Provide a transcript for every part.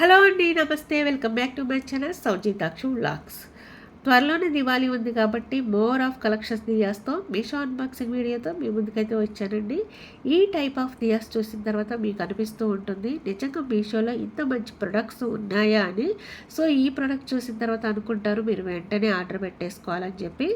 Hello అండి నమస్తే welcome back to my channel సౌజీతాక్షు vlogs. త్వరలోనే దివాళీ ఉంది కాబట్టి మోర్ ఆఫ్ కలెక్షన్స్ దియాస్తో మీషో అన్బాక్సింగ్ వీడియోతో మీ ముందుకైతే వచ్చానండి. ఈ టైప్ ఆఫ్ దియాస్ చూసిన తర్వాత మీకు అనిపిస్తూ ఉంటుంది నిజంగా మీషోలో ఇంత మంచి ప్రొడక్ట్స్ ఉన్నాయా అని. సో ఈ ప్రొడక్ట్ చూసిన తర్వాత అనుకుంటారు మీరు వెంటనే ఆర్డర్ పెట్టేసుకోవాలని చెప్పి.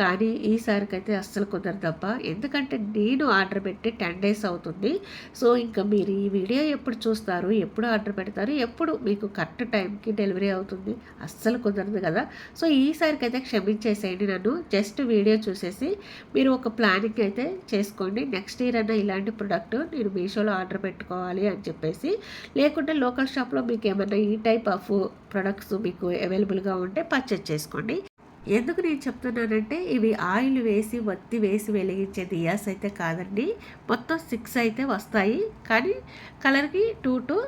కానీ ఈసారికైతే అస్సలు కుదరదప్ప ఎందుకంటే నేను ఆర్డర్ పెట్టి టెన్ డేస్ అవుతుంది. సో ఇంకా మీరు ఈ వీడియో ఎప్పుడు చూస్తారు ఎప్పుడు ఆర్డర్ పెడతారు ఎప్పుడు మీకు కరెక్ట్ టైంకి డెలివరీ అవుతుంది అస్సలు కుదరదు కదా. సో ఈ ఈసారికి అయితే క్షమించేసేయండి నన్ను. జస్ట్ వీడియో చూసేసి మీరు ఒక ప్లానింగ్ అయితే చేసుకోండి. నెక్స్ట్ ఇయర్ అన్న ఇలాంటి ప్రొడక్ట్ నేను మీషోలో ఆర్డర్ పెట్టుకోవాలి అని చెప్పేసి. లేకుంటే లోకల్ షాప్లో మీకు ఏమన్నా ఈ టైప్ ఆఫ్ ప్రొడక్ట్స్ మీకు అవైలబుల్గా ఉంటే పర్చేజ్ చేసుకోండి. ఎందుకు నేను చెప్తున్నానంటే ఇవి ఆయిల్ వేసి వత్తి వేసి వెలిగించే దియాస్ అయితే కాదండి. మొత్తం సిక్స్ అయితే వస్తాయి. కానీ కలర్కి two to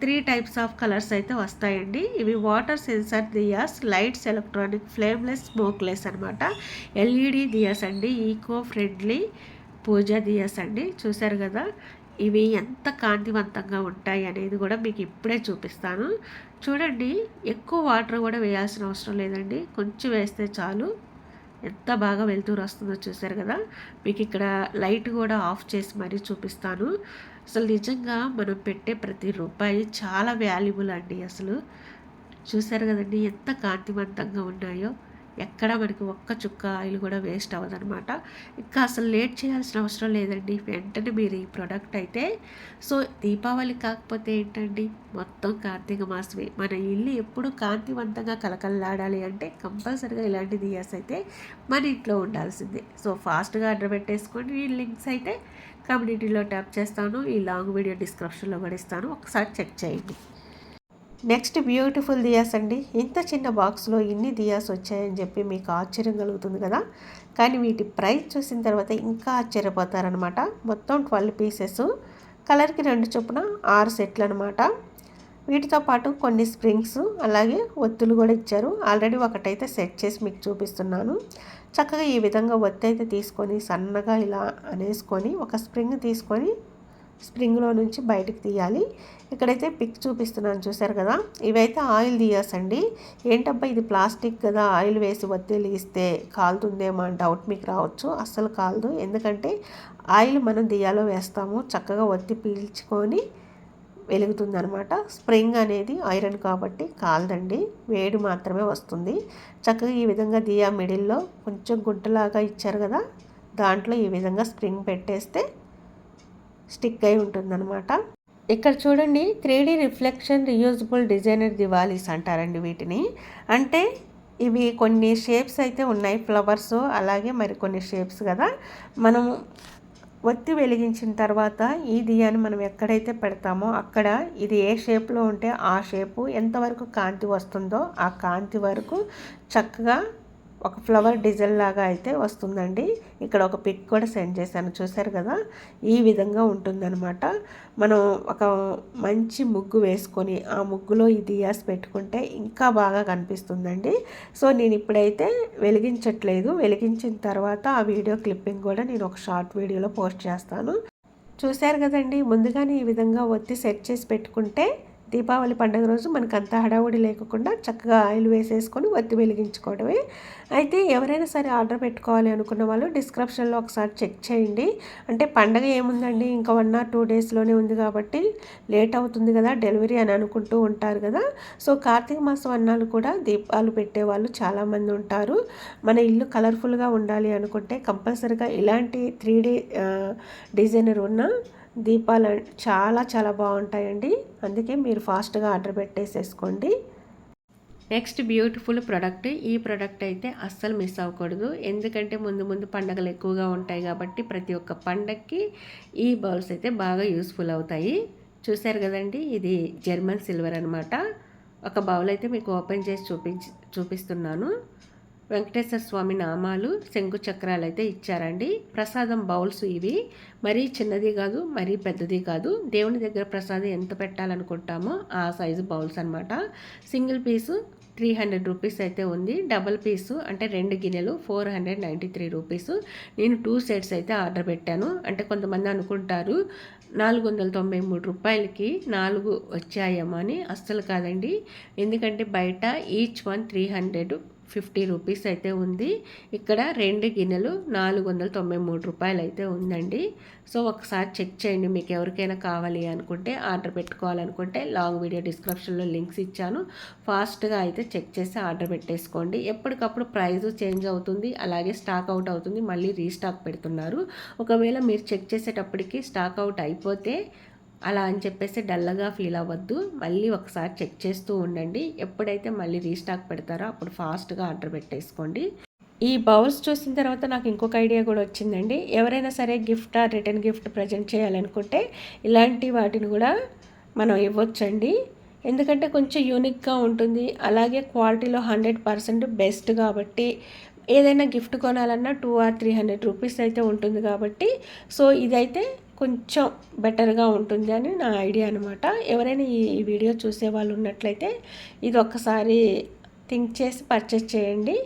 three types of colours అయితే వస్తాయండి. ఇవి water sensor diyas lights electronic flameless smokeless అనమాట ఎల్ఈడి దియాస్ అండి ఈకో ఫ్రెండ్లీ పూజా దియాస్ అండి. చూశారు కదా? ఇవి ఎంత కాంతివంతంగా ఉంటాయి అనేది కూడా మీకు ఇప్పుడే చూపిస్తాను. చూడండి ఎక్కువ వాటర్ కూడా వేయాల్సిన అవసరం లేదండి. కొంచెం వేస్తే చాలు. ఎంత బాగా వెళ్తూరు వస్తుందో చూసారు కదా? మీకు ఇక్కడ లైట్ కూడా ఆఫ్ చేసి మరీ చూపిస్తాను. అసలు నిజంగా మనం పెట్టే ప్రతి రూపాయి చాలా వాల్యుబుల్ అండి. అసలు చూసారు కదండి ఎంత కాంతివంతంగా ఉన్నాయో. ఎక్కడ మనకి ఒక్క చుక్క ఆయిల్ కూడా వేస్ట్ అవ్వదనమాట ఇంకా అసలు లేట్ చేయాల్సిన అవసరం లేదండి. వెంటనే మీరు ఈ ప్రోడక్ట్ అయితే సో దీపావళి కాకపోతే ఏంటండి? మొత్తం కార్తీక మాసమే. మన ఇల్లు ఎప్పుడు కాంతివంతంగా కలకల్లాడాలి అంటే కంపల్సరీగా ఇలాంటి దియాస్ అయితే మన ఇంట్లో ఉండాల్సిందే. సో ఫాస్ట్గా ఆర్డర్ పెట్టేసుకొని ఈ లింక్స్ అయితే కమ్యూనిటీలో ట్యాప్ చేస్తాను. ఈ లాంగ్ వీడియో డిస్క్రిప్షన్లో కూడా ఇస్తాను. ఒకసారి చెక్ చేయండి. నెక్స్ట్ బ్యూటిఫుల్ దియాస్ అండి. ఇంత చిన్న బాక్స్లో ఇన్ని దియాస్ వచ్చాయని చెప్పి మీకు ఆశ్చర్యం కలుగుతుంది కదా? కానీ వీటి ప్రైస్ చూసిన తర్వాత ఇంకా ఆశ్చర్యపోతారనమాట మొత్తం ట్వెల్వ్ పీసెస్. కలర్కి రెండు చొప్పున ఆరు సెట్లు అనమాట వీటితో పాటు కొన్ని స్ప్రింగ్స్ అలాగే ఒత్తులు కూడా ఇచ్చారు. ఆల్రెడీ ఒకటైతే సెట్ చేసి మీకు చూపిస్తున్నాను. చక్కగా ఈ విధంగా ఒత్తి అయితే తీసుకొని సన్నగా ఇలా అనేసుకొని ఒక స్ప్రింగ్ తీసుకొని స్ప్రింగ్లో నుంచి బయటకు తీయాలి. ఇక్కడైతే పిక్ చూపిస్తున్నాను చూసారు కదా? ఇవైతే ఆయిల్ తీయాసండి అండి ఏంటబ్బా ఇది ప్లాస్టిక్ కదా? ఆయిల్ వేసి వద్దెలు ఇస్తే కాలుతుందేమో అని డౌట్ మీకు రావచ్చు. అస్సలు కాలదు. ఎందుకంటే ఆయిల్ మనం దియాలో వేస్తాము. చక్కగా ఒత్తి పీల్చుకొని వెలుగుతుందనమాట స్ప్రింగ్ అనేది ఐరన్ కాబట్టి కాలదండి. వేడి మాత్రమే వస్తుంది. చక్కగా ఈ విధంగా దియా మిడిల్లో కొంచెం గుడ్డలాగా ఇచ్చారు కదా? దాంట్లో ఈ విధంగా స్ప్రింగ్ పెట్టేస్తే స్టిక్ అయి ఉంటుందన్నమాట. ఇక్కడ చూడండి three D reflection reusable designer Diwalis అంటారండి వీటిని. అంటే ఇవి కొన్ని షేప్స్ అయితే ఉన్నాయి ఫ్లవర్స్ అలాగే మరి కొన్ని షేప్స్ కదా. మనం ఒత్తి వెలిగించిన తర్వాత ఈ దియాన్ని మనం ఎక్కడైతే పెడతామో అక్కడ ఇది ఏ షేప్లో ఉంటే ఆ షేపు ఎంతవరకు కాంతి వస్తుందో ఆ కాంతి వరకు చక్కగా ఒక ఫ్లవర్ డిజైన్ లాగా అయితే వస్తుందండి. ఇక్కడ ఒక పిక్ కూడా సెండ్ చేశాను. చూసారు కదా? ఈ విధంగా ఉంటుందన్నమాట. మనం ఒక మంచి ముగ్గు వేసుకొని ఆ ముగ్గులో ఈ దియాస్ పెట్టుకుంటే ఇంకా బాగా కనిపిస్తుందండి. సో నేను ఇప్పుడైతే వెలిగించట్లేదు. వెలిగించిన తర్వాత ఆ వీడియో క్లిప్పింగ్ కూడా నేను ఒక షార్ట్ వీడియోలో పోస్ట్ చేస్తాను. చూశారు కదండి? ముందుగానే ఈ విధంగా ఒత్తి సెట్ చేసి పెట్టుకుంటే దీపావళి పండుగ రోజు మనకు అంత హడావుడి లేకుండా చక్కగా ఆయిల్ వేసేసుకొని వత్తి వెలిగించుకోవడమే. అయితే ఎవరైనా సరే ఆర్డర్ పెట్టుకోవాలి అనుకున్న వాళ్ళు డిస్క్రిప్షన్లో ఒకసారి చెక్ చేయండి. అంటే పండగ ఏముందండి? ఇంకా వన్ ఆర్ టూ డేస్లోనే ఉంది కాబట్టి లేట్ అవుతుంది కదా డెలివరీ అని అనుకుంటూ ఉంటారు కదా. సో కార్తీక మాసం అన్నాలు కూడా దీపాలు పెట్టే వాళ్ళు చాలామంది ఉంటారు. మన ఇల్లు కలర్ఫుల్గా ఉండాలి అనుకుంటే కంపల్సరీగా ఇలాంటి త్రీ డీ డిజైనర్ ఉన్న దీపాలు చాలా చాలా బాగుంటాయండి. అందుకే మీరు ఫాస్ట్గా ఆర్డర్ పెట్టేసేసుకోండి. నెక్స్ట్ బ్యూటిఫుల్ ప్రోడక్ట్ ఈ ప్రోడక్ట్ అయితే అస్సలు మిస్ అవ్వకూడదు. ఎందుకంటే ముందు ముందు పండగలు ఎక్కువగా ఉంటాయి కాబట్టి ప్రతి ఒక్క పండగకి ఈ బౌల్స్ అయితే బాగా యూస్ఫుల్ అవుతాయి. చూశారు కదండి ఇది జర్మన్ సిల్వర్ అనమాట ఒక బౌల్ అయితే మీకు ఓపెన్ చేసి చూపించి చూపిస్తున్నాను. వెంకటేశ్వర స్వామి నామాలు శంకు చక్రాలు అయితే ఇచ్చారండి. ప్రసాదం బౌల్స్ ఇవి. మరీ చిన్నది కాదు మరీ పెద్దది కాదు. దేవుని దగ్గర ప్రసాదం ఎంత పెట్టాలనుకుంటామో ఆ సైజు బౌల్స్ అనమాట single piece three hundred rupees అయితే ఉంది. డబల్ పీసు అంటే రెండు గిన్నెలు four hundred ninety three rupees. నేను టూ సెట్స్ అయితే ఆర్డర్ పెట్టాను. అంటే కొంతమంది అనుకుంటారు నాలుగు వందల తొంభై మూడు రూపాయలకి నాలుగు వచ్చాయేమో అని. అస్సలు కాదండి. ఎందుకంటే బయట each one three hundred fifty rupees అయితే ఉంది. ఇక్కడ రెండు గిన్నెలు నాలుగు వందల తొంభై మూడు రూపాయలు అయితే ఉందండి. సో ఒకసారి చెక్ చేయండి మీకు ఎవరికైనా కావాలి అనుకుంటే ఆర్డర్ పెట్టుకోవాలనుకుంటే లాంగ్ వీడియో డిస్క్రిప్షన్లో లింక్స్ ఇచ్చాను. ఫాస్ట్గా అయితే చెక్ చేసి ఆర్డర్ పెట్టేసుకోండి. ఎప్పటికప్పుడు ప్రైస్ చేంజ్ అవుతుంది అలాగే స్టాక్ అవుట్ అవుతుంది మళ్ళీ రీస్టాక్ పెడుతున్నారు. ఒకవేళ మీరు చెక్ చేసేటప్పటికి స్టాక్ అవుట్ అయిపోతే అలా అని చెప్పేసి డల్గా ఫీల్ అవ్వద్దు. మళ్ళీ ఒకసారి చెక్ చేస్తూ ఉండండి. ఎప్పుడైతే మళ్ళీ రీస్టాక్ పెడతారో అప్పుడు ఫాస్ట్గా ఆర్డర్ పెట్టేసుకోండి. ఈ బౌల్స్ చూసిన తర్వాత నాకు ఇంకొక ఐడియా కూడా వచ్చిందండి. ఎవరైనా సరే గిఫ్ట్ రిటర్న్ గిఫ్ట్ ప్రజెంట్ చేయాలనుకుంటే ఇలాంటి వాటిని కూడా మనం ఇవ్వచ్చండి. ఎందుకంటే కొంచెం యూనిక్గా ఉంటుంది. అలాగే క్వాలిటీలో హండ్రెడ్ పర్సెంట్ బెస్ట్ కాబట్టి ఏదైనా గిఫ్ట్ కొనాలన్నా two or three hundred rupees అయితే ఉంటుంది కాబట్టి సో ఇదైతే కొంచెం బెటర్గా ఉంటుంది అని నా ఐడియా అనమాట ఎవరైనా ఈ వీడియో చూసే వాళ్ళు ఉన్నట్లయితే ఇది ఒక్కసారి థింక్ చేసి పర్చేస్ చేయండి.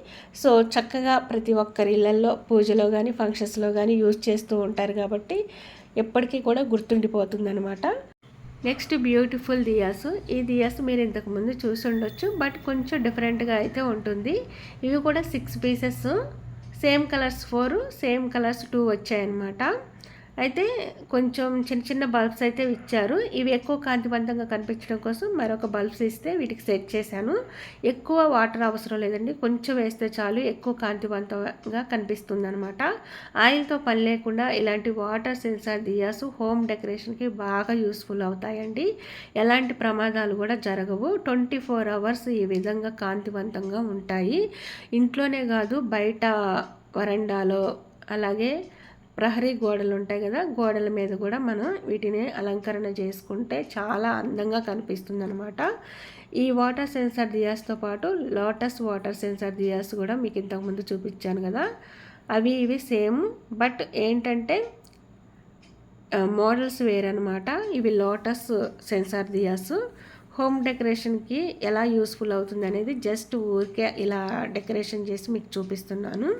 సో చక్కగా ప్రతి ఒక్కరి ఇళ్ళల్లో పూజలో కానీ ఫంక్షన్స్లో కానీ యూజ్ చేస్తూ ఉంటారు కాబట్టి ఎప్పటికీ కూడా గుర్తుండిపోతుందనమాట నెక్స్ట్ బ్యూటిఫుల్ దియాస్. ఈ దియాస్ మీరు ఇంతకుముందు చూసి ఉండొచ్చు బట్ కొంచెం డిఫరెంట్గా అయితే ఉంటుంది. ఇవి కూడా six pieces. Same colours four same colours two వచ్చాయన్నమాట. అయితే కొంచెం చిన్న చిన్న బల్బ్స్ అయితే ఇచ్చారు. ఇవి ఎక్కువ కాంతివంతంగా కనిపించడం కోసం మరొక బల్బ్స్ ఇస్తే వీటికి సెట్ చేశాను. ఎక్కువ వాటర్ అవసరం లేదండి. కొంచెం వేస్తే చాలు. ఎక్కువ కాంతివంతంగా కనిపిస్తుంది అనమాట ఆయిల్తో పని లేకుండా ఇలాంటి వాటర్ సెన్సార్ దియాసు హోమ్ డెకరేషన్కి బాగా యూస్ఫుల్ అవుతాయండి. ఎలాంటి ప్రమాదాలు కూడా జరగవు. ట్వంటీ ఫోర్ అవర్స్ ఈ విధంగా కాంతివంతంగా ఉంటాయి. ఇంట్లోనే కాదు బయట వరండాలో అలాగే ప్రహరీ గోడలు ఉంటాయి కదా గోడల మీద కూడా మనం వీటిని అలంకరణ చేసుకుంటే చాలా అందంగా కనిపిస్తుంది అనమాట ఈ వాటర్ సెన్సార్ దియాస్తో పాటు లోటస్ వాటర్ సెన్సార్ దియాస్ కూడా మీకు ఇంతకుముందు చూపించాను కదా. అవి ఇవి సేమ్ బట్ ఏంటంటే మోడల్స్ వేరనమాట ఇవి లోటస్ సెన్సార్ దియాస్. హోమ్ డెకరేషన్కి ఎలా యూస్ఫుల్ అవుతుంది అనేది జస్ట్ ఊరికే ఇలా డెకరేషన్ చేసి మీకు చూపిస్తున్నాను.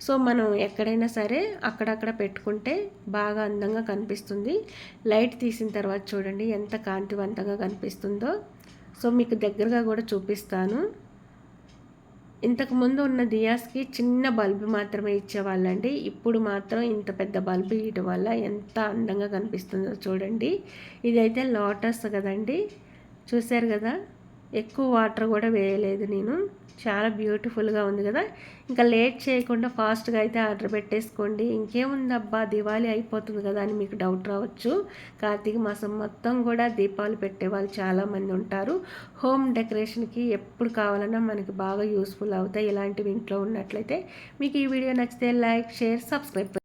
సో మనం ఎక్కడైనా సరే అక్కడక్కడ పెట్టుకుంటే బాగా అందంగా కనిపిస్తుంది. లైట్ తీసిన తర్వాత చూడండి ఎంత కాంతివంతంగా కనిపిస్తుందో. సో మీకు దగ్గరగా కూడా చూపిస్తాను. ఇంతకుముందు ఉన్న దియాస్కి చిన్న బల్బు మాత్రమే ఇచ్చేవాళ్ళండి. ఇప్పుడు మాత్రం ఇంత పెద్ద బల్బు ఇవ్వడం వల్ల ఎంత అందంగా కనిపిస్తుందో చూడండి. ఇదైతే లోటస్ కదండి. చూశారు కదా? ఎక్కువ వాటర్ కూడా వేయలేదు నేను. చాలా బ్యూటిఫుల్గా ఉంది కదా. ఇంకా లేట్ చేయకుండా ఫాస్ట్గా అయితే ఆర్డర్ పెట్టేసుకోండి. ఇంకేముందబ్బా దివాళీ అయిపోతుంది కదా అని మీకు డౌట్ రావచ్చు. కార్తీక మాసం మొత్తం కూడా దీపాలు పెట్టే వాళ్ళు చాలామంది ఉంటారు. హోమ్ డెకరేషన్కి ఎప్పుడు కావాలన్నా మనకి బాగా యూస్ఫుల్ అవుతాయి ఇలాంటివి ఇంట్లో ఉన్నట్లయితే. మీకు ఈ వీడియో నచ్చితే లైక్ షేర్ సబ్స్క్రైబ్